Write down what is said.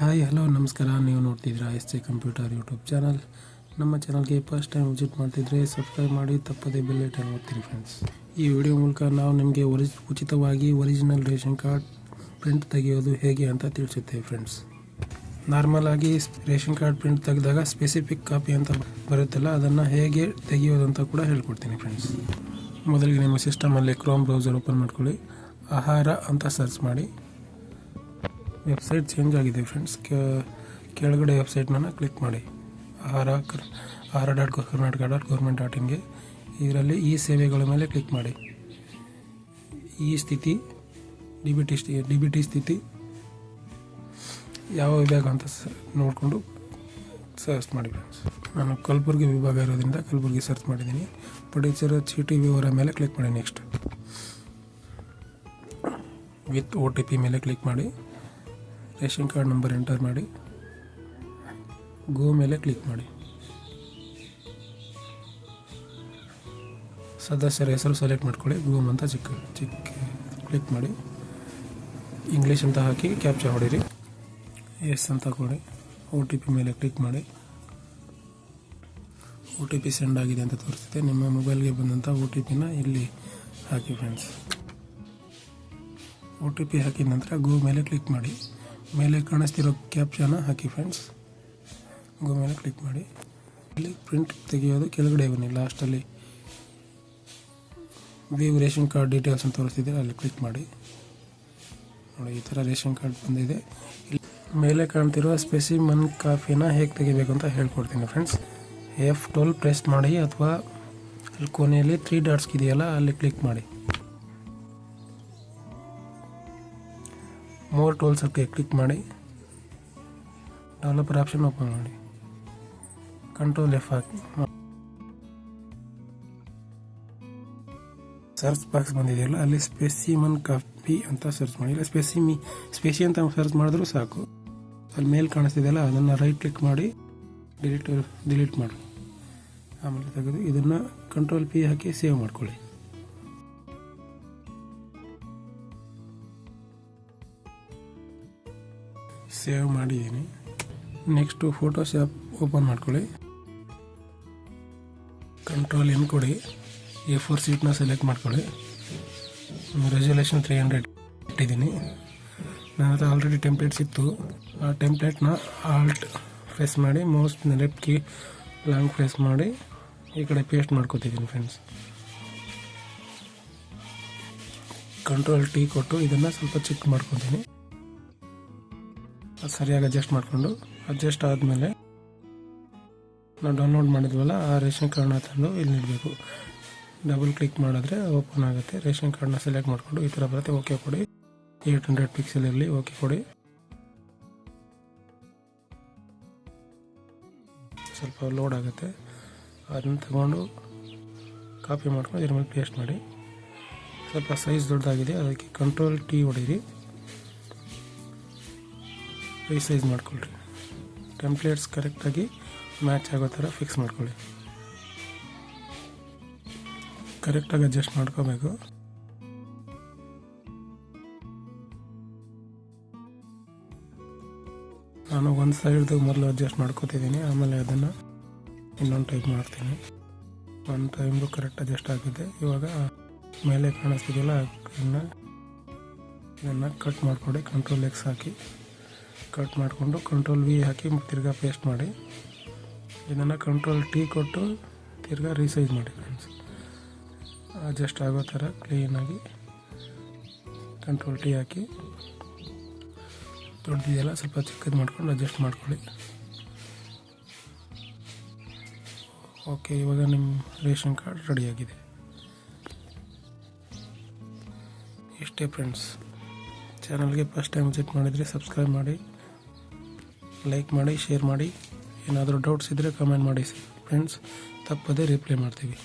Hi hello ನಮಸ್ಕಾರ. ನೀವು ನೋಡ್ತಿದ್ದೀರಾ S J computer YouTube channel ನಮ್ಮ ಚಾನಲ್ಗೆ ಫಸ್ಟ್ ಟೈಮ್ ವಿಸಿಟ್ ಮಾಡ್ತಿದ್ರೆ ಸಬ್ಸ್ಕ್ರೈಬ್ ಮಾಡಿ, ತಪ್ಪದೇ ಬೆಲ್ ಐಟನ್ ಓದ್ತೀರಿ ಫ್ರೆಂಡ್ಸ್ ಈ ವಿಡಿಯೋ ಮೂಲಕ ನಾವು ನಿಮಗೆ ಒರಿಜ್ ಉಚಿತವಾಗಿ ಒರಿಜಿನಲ್ ರೇಷನ್ ಕಾರ್ಡ್ ಪ್ರಿಂಟ್ ತೆಗೆಯೋದು ಹೇಗೆ ಅಂತ ತಿಳಿಸುತ್ತೇವೆ ಫ್ರೆಂಡ್ಸ್ ನಾರ್ಮಲ್ ಆಗಿ ರೇಷನ್ ಕಾರ್ಡ್ ಪ್ರಿಂಟ್ ತೆಗೆದಾಗ ಸ್ಪೆಸಿಫಿಕ್ ಕಾಪಿ ಅಂತ ಬರುತ್ತಲ್ಲ, ಅದನ್ನು ಹೇಗೆ ತೆಗೆಯೋದು ಅಂತ ಕೂಡ ಹೇಳ್ಕೊಡ್ತೀನಿ ಫ್ರೆಂಡ್ಸ್ ಮೊದಲಿಗೆ ನಿಮ್ಮ ಸಿಸ್ಟಮಲ್ಲಿ ಕ್ರೋಮ್ ಬ್ರೌಸರ್ ಓಪನ್ ಮಾಡ್ಕೊಳ್ಳಿ. ಆಹಾರ ಅಂತ ಸರ್ಚ್ ಮಾಡಿ. ವೆಬ್ಸೈಟ್ ಚೇಂಜ್ ಆಗಿದೆ ಫ್ರೆಂಡ್ಸ್. ಕೆಳಗಡೆ ವೆಬ್ಸೈಟ್ನ ಕ್ಲಿಕ್ ಮಾಡಿ. ಆಹಾರ, ಕರ್, Ahara dot Karnataka dot government dot ಇನ್ಗೆ ಇದರಲ್ಲಿ ಈ ಸೇವೆಗಳ ಮೇಲೆ ಕ್ಲಿಕ್ ಮಾಡಿ. ಈ ಸ್ಥಿತಿ D B T D B T ಸ್ಥಿತಿ ಯಾವ ವಿಭಾಗ ಅಂತ ನೋಡಿಕೊಂಡು ಸರ್ಚ್ ಮಾಡಿ ಫ್ರೆಂಡ್ಸ್. ನಾನು ಕಲಬುರ್ಗಿ ವಿಭಾಗ ಇರೋದ್ರಿಂದ ಕಲಬುರ್ಗಿ ಸರ್ಚ್ ಮಾಡಿದ್ದೀನಿ. ಪಡಿತರ ಚೀಟಿ ವಿವರ ಮೇಲೆ ಕ್ಲಿಕ್ ಮಾಡಿ next. With O T P ಮೇಲೆ ಕ್ಲಿಕ್ ಮಾಡಿ. ರೇಷನ್ ಕಾರ್ಡ್ ನಂಬರ್ ಎಂಟರ್ ಮಾಡಿ, ಗೋ ಮೇಲೆ ಕ್ಲಿಕ್ ಮಾಡಿ. ಸದಸ್ಯರ ಹೆಸರು ಸೆಲೆಕ್ಟ್ ಮಾಡ್ಕೊಳ್ಳಿ ಗೋಮ್ ಅಂತ ಚಿಕ್ಕ ಚಿಕ್ಕ ಕ್ಲಿಕ್ ಮಾಡಿ. ಇಂಗ್ಲೀಷ್ ಅಂತ ಹಾಕಿ ಕ್ಯಾಪ್ಚರ್ ಹೊಡೀರಿ ಎಸ್ ಅಂತ ಕೊಡಿ. ಒ ಟಿ ಪಿ ಮೇಲೆ ಕ್ಲಿಕ್ ಮಾಡಿ. ಒ ಟಿ ಪಿ ಸೆಂಡ್ ಆಗಿದೆ ಅಂತ ತೋರಿಸುತ್ತೆ. ನಿಮ್ಮ ಮೊಬೈಲ್ಗೆ ಬಂದಂಥ ಒ ಟಿ ಪಿನ ಇಲ್ಲಿ ಹಾಕಿ ಫ್ರೆಂಡ್ಸ್ ಒ ಟಿ ಪಿ ಹಾಕಿದ ನಂತರ ಗೋ ಮೇಲೆ ಕ್ಲಿಕ್ ಮಾಡಿ. ಮೇಲೆ ಕಾಣಿಸ್ತಿರೋ ಕ್ಯಾಪ್ಷನ್ನ ಹಾಕಿ ಫ್ರೆಂಡ್ಸ್ ಗೋ ಮೇಲೆ ಕ್ಲಿಕ್ ಮಾಡಿ. ಇಲ್ಲಿ ಪ್ರಿಂಟ್ ತೆಗೆಯೋದು ಕೆಳಗಡೆ ಬನ್ನಿ. ಲಾಸ್ಟಲ್ಲಿ ವ್ಯೂ ರೇಷನ್ ಕಾರ್ಡ್ ಡೀಟೇಲ್ಸ್ ಅಂತ ತೋರಿಸ್ತಿದ್ದೀರ ಅಲ್ಲಿ ಕ್ಲಿಕ್ ಮಾಡಿ. ನೋಡಿ, ಈ ಥರ ರೇಷನ್ ಕಾರ್ಡ್ ಬಂದಿದೆ. ಇಲ್ಲಿ ಮೇಲೆ ಕಾಣ್ತಿರೋ ಸ್ಪೆಸಿಮನ್ ಕಾಫಿನ ಹೇಗೆ ತೆಗಿಬೇಕು ಅಂತ ಹೇಳ್ಕೊಡ್ತೀನಿ ಫ್ರೆಂಡ್ಸ್ ಎಫ್ ಟ್ವೆಲ್ ಪ್ರೆಸ್ ಮಾಡಿ ಅಥವಾ ಅಲ್ಲಿ ಕೊನೆಯಲ್ಲಿ ತ್ರೀ ಡಾಟ್ಸ್ ಇದೆಯಲ್ಲ, ಅಲ್ಲಿ ಕ್ಲಿಕ್ ಮಾಡಿ. ಮೋರ್ ಟೂಲ್ಸಕ್ಕೆ ಕ್ಲಿಕ್ ಮಾಡಿ. ಡೆವಲಪರ್ ಆಪ್ಷನ್ ಓಪನ್ ಮಾಡಿ. ಕಂಟ್ರೋಲ್ ಎಫ್ ಹಾಕಿ. ಸರ್ಚ್ ಬಾಕ್ಸ್ ಬಂದಿದೆಯಲ್ಲ, ಅಲ್ಲಿ ಸ್ಪೆಸಿಮನ್ ಕಾಫಿ ಅಂತ ಸರ್ಚ್ ಮಾಡಿ. ಇಲ್ಲ ಸ್ಪೆಸಿಮಿ ಸ್ಪೆಸಿ ಅಂತ ಸರ್ಚ್ ಮಾಡಿದ್ರು ಸಾಕು. ಅಲ್ಲಿ ಮೇಲ್ ಕಾಣಿಸ್ತಿದೆಯಲ್ಲ, ಅದನ್ನು ರೈಟ್ ಕ್ಲಿಕ್ ಮಾಡಿ ಡಿಲೀಟ್ ಡಿಲೀಟ್ ಮಾಡಿ. ಆಮೇಲೆ ತೆಗೆದು ಇದನ್ನು ಕಂಟ್ರೋಲ್ ಪಿ ಹಾಕಿ ಸೇವ್ ಮಾಡ್ಕೊಳ್ಳಿ. ಸೇವ್ ಮಾಡಿದ್ದೀನಿ. ನೆಕ್ಸ್ಟು ಫೋಟೋಶಾಪ್ ಓಪನ್ ಮಾಡ್ಕೊಳ್ಳಿ. ಕಂಟ್ರೋಲ್ ಎನ್ ಕೊಡಿ. ಎ ಫೋರ್ ಸೀಟ್ನ ಸೆಲೆಕ್ಟ್ ಮಾಡ್ಕೊಳ್ಳಿ. ರೆಸೊಲ್ಯೂಷನ್ ತ್ರೀ ಹಂಡ್ರೆಡ್ ಇಟ್ಟಿದ್ದೀನಿ. ನನ್ನ ಹತ್ರ ಆಲ್ರೆಡಿ ಟೆಂಪ್ಲೇಟ್ಸ್ ಇತ್ತು ಆ ಟೆಂಪ್ಲೇಟ್ನ ಆಲ್ಟ್ ಪ್ರೆಸ್ ಮಾಡಿ ಮೋಸ್ಟ್ ಲೆಫ್ಟ್ ಲಾಂಗ್ ಪ್ರೆಸ್ ಮಾಡಿ, ಈ ಕಡೆ ಪೇಸ್ಟ್ ಮಾಡ್ಕೊತಿದ್ದೀನಿ ಫ್ರೆಂಡ್ಸ್ ಕಂಟ್ರೋಲ್ ಟಿ ಕೊಟ್ಟು ಇದನ್ನು ಸ್ವಲ್ಪ ಚಿಕ್ ಮಾಡ್ಕೊತೀನಿ. ಸರಿಯಾಗಿ ಅಡ್ಜಸ್ಟ್ ಮಾಡಿಕೊಂಡು ಅಡ್ಜಸ್ಟ್ ಆದಮೇಲೆ ನಾವು ಡೌನ್ಲೋಡ್ ಮಾಡಿದ್ವಲ್ಲ, ಆ ರೇಷನ್ ಕಾರ್ಡ್ನ ತಂದು ಇಲ್ಲಿ ಇಡಬೇಕು. ಡಬಲ್ ಕ್ಲಿಕ್ ಮಾಡಿದ್ರೆ ಓಪನ್ ಆಗುತ್ತೆ. ರೇಷನ್ ಕಾರ್ಡ್ನ ಸೆಲೆಕ್ಟ್ ಮಾಡಿಕೊಂಡು ಈ ಥರ ಬರುತ್ತೆ. ಓಕೆ ಕೊಡಿ. ಏಯ್ಟ್ ಹಂಡ್ರೆಡ್ ಪಿಕ್ಸೆಲ್ ಇರಲಿ ಓಕೆ ಕೊಡಿ. ಸ್ವಲ್ಪ ಲೋಡ್ ಆಗುತ್ತೆ. ಅದನ್ನ ತಗೊಂಡು ಕಾಪಿ ಮಾಡ್ಕೊಂಡು ಇದ್ರ ಮೇಲೆ ಪೇಸ್ಟ್ ಮಾಡಿ. ಸ್ವಲ್ಪ ಸೈಜ್ ದೊಡ್ಡದಾಗಿದೆ. ಅದಕ್ಕೆ ಕಂಟ್ರೋಲ್ ಟಿ ಹೊಡೀರಿ ರೀಸೈಸ್ ಮಾಡ್ಕೊಳ್ರಿ. ಟೆಂಪ್ಲೇಟ್ಸ್ ಕರೆಕ್ಟಾಗಿ ಮ್ಯಾಚ್ ಆಗೋ ಥರ ಫಿಕ್ಸ್ ಮಾಡ್ಕೊಳ್ಳಿ ಕರೆಕ್ಟಾಗಿ ಅಡ್ಜಸ್ಟ್ ಮಾಡ್ಕೋಬೇಕು. ನಾನು ಒಂದು ಸೈಡ್ದು ಮೊದಲು ಅಡ್ಜಸ್ಟ್ ಮಾಡ್ಕೋತಿದ್ದೀನಿ, ಆಮೇಲೆ ಅದನ್ನು ಇನ್ನೊಂದು ಟೈಪ್ ಮಾಡ್ತೀನಿ. ಒಂದು ಟೈಮ್ದು ಕರೆಕ್ಟ್ ಅಡ್ಜಸ್ಟ್ ಆಗಿದೆ. ಇವಾಗ ಮೇಲೆ ಕಾಣಿಸ್ತಿದೆಯಲ್ಲ, ಅದನ್ನು ಇದನ್ನು ಕಟ್ ಮಾಡಿಕೊಡಿ ಕಂಟ್ರೋಲ್ ಎಕ್ಸ್ ಹಾಕಿ. ಕಟ್ ಮಾಡಿಕೊಂಡು ಕಂಟ್ರೋಲ್ ವಿ ಹಾಕಿ ಮತ್ತು ತಿರ್ಗಾ ಪೇಸ್ಟ್ ಮಾಡಿ. ಇದನ್ನು ಕಂಟ್ರೋಲ್ ಟಿ ಕೊಟ್ಟು ತಿರ್ಗಾ ರೀಸೈಜ್ ಮಾಡಿ ಫ್ರೆಂಡ್ಸ್ ಅಡ್ಜಸ್ಟ್ ಆಗೋ ಥರ ಕ್ಲೀನಾಗಿ ಕಂಟ್ರೋಲ್ ಟಿ ಹಾಕಿ. ದೊಡ್ಡದಿದೆಯಲ್ಲ ಸ್ವಲ್ಪ ಚಿಕ್ಕದು ಮಾಡ್ಕೊಂಡು ಅಡ್ಜಸ್ಟ್ ಮಾಡ್ಕೊಳ್ಳಿ. ಓಕೆ ಇವಾಗ ನಿಮ್ಮ ರೇಷನ್ ಕಾರ್ಡ್ ರೆಡಿಯಾಗಿದೆ ಇಷ್ಟೇ ಫ್ರೆಂಡ್ಸ್ ಚಾನಲ್ಗೆ ಫಸ್ಟ್ ಟೈಮ್ ವಿಸಿಟ್ ಮಾಡಿದರೆ ಸಬ್ಸ್ಕ್ರೈಬ್ ಮಾಡಿ. ಲೈಕ್ ಮಾಡಿ ಶೇರ್ ಮಾಡಿ. ಏನಾದರೂ ಡೌಟ್ಸ್ ಇದ್ದರೆ ಕಮೆಂಟ್ ಮಾಡಿ ಫ್ರೆಂಡ್ಸ್ ತಪ್ಪದೇ ರಿಪ್ಲೈ ಮಾಡ್ತೀವಿ.